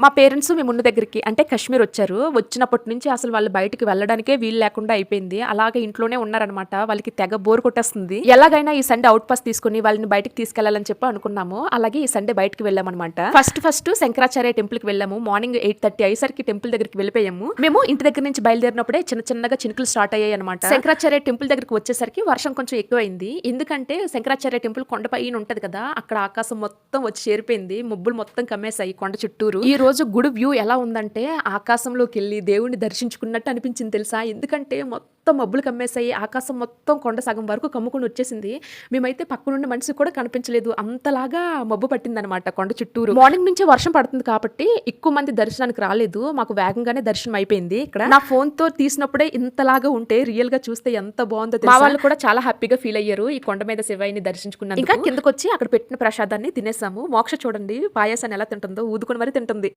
మా పేరెంట్స్ మేము ఉన్న దగ్గరికి అంటే కాశ్మీర్ వచ్చారు. వచ్చినప్పటి నుంచి అసలు వాళ్ళు బయటికి వెళ్ళడానికే వీలు లేకుండా అయిపోయింది. అలాగే ఇంట్లోనే ఉన్నారనమాట. వాళ్ళకి తెగ బోర్ కొట్టేస్తుంది. ఎలాగైనా ఈ సండే అవుట్ పాస్ తీసుకొని వాళ్ళని బయటికి తీసుకెళ్ళాలని చెప్పి అనుకున్నాము. అలాగే ఈ సండే బయటికి వెళ్ళామనమాట. ఫస్ట్ ఫస్ట్ శంకరాచార్య టెంపుల్కి వెళ్ళాము. మార్నింగ్ 8:30 అయ్యేసరికి టెంపుల్ దగ్గరికి వెళ్ళిపోయాము. మేము ఇంటి దగ్గర నుంచి బయలుదేరినప్పుడే చిన్న చిన్నగా చినుకులు స్టార్ట్ అయ్యాయి అనమాట. శంకరాచార్య టెంపుల్ దగ్గరికి వచ్చేసరికి వర్షం కొంచెం ఎక్కువైంది. ఎందుకంటే శంకరాచార్య టెంపుల్ కొండపైన ఉంటది కదా! అక్కడ ఆకాశం మొత్తం వచ్చి చేరిపోయింది. ముబ్బులు మొత్తం కమ్మేశాయి కొండ చుట్టూరు. ఈ రోజు గుడి వ్యూ ఎలా ఉందంటే ఆకాశంలోకి వెళ్ళి దేవుడిని దర్శించుకున్నట్టు అనిపించింది తెలుసా? ఎందుకంటే మొత్తం మబ్బులు కమ్మేశాయి. ఆకాశం మొత్తం కొండ సగం వరకు కమ్ముకొని వచ్చేసింది. మేమైతే పక్కనున్న మనిషి కూడా కనిపించలేదు. అంతలాగా మబ్బు పట్టిందనమాట కొండ చుట్టూరు. మార్నింగ్ నుంచి వర్షం పడుతుంది కాబట్టి ఎక్కువ మంది దర్శనానికి రాలేదు. మాకు వేగంగానే దర్శనం అయిపోయింది ఇక్కడ. నా ఫోన్తో తీసినప్పుడే ఇంతలాగా ఉంటే రియల్గా చూస్తే ఎంత బాగుందో తెలుసా? మా వాళ్ళు కూడా చాలా హ్యాపీగా ఫీల్ అయ్యారు. ఈ కొండ మీద శివయ్యని దర్శించుకున్నందుకు. ఇంకా కిందకొచ్చి అక్కడ పెట్టిన ప్రసాదాన్ని తినేసాము. మోక్ష చూడండి పాయాసాన్ని ఎలా తింటుందో ఊదుకొని మరి తింటుంది.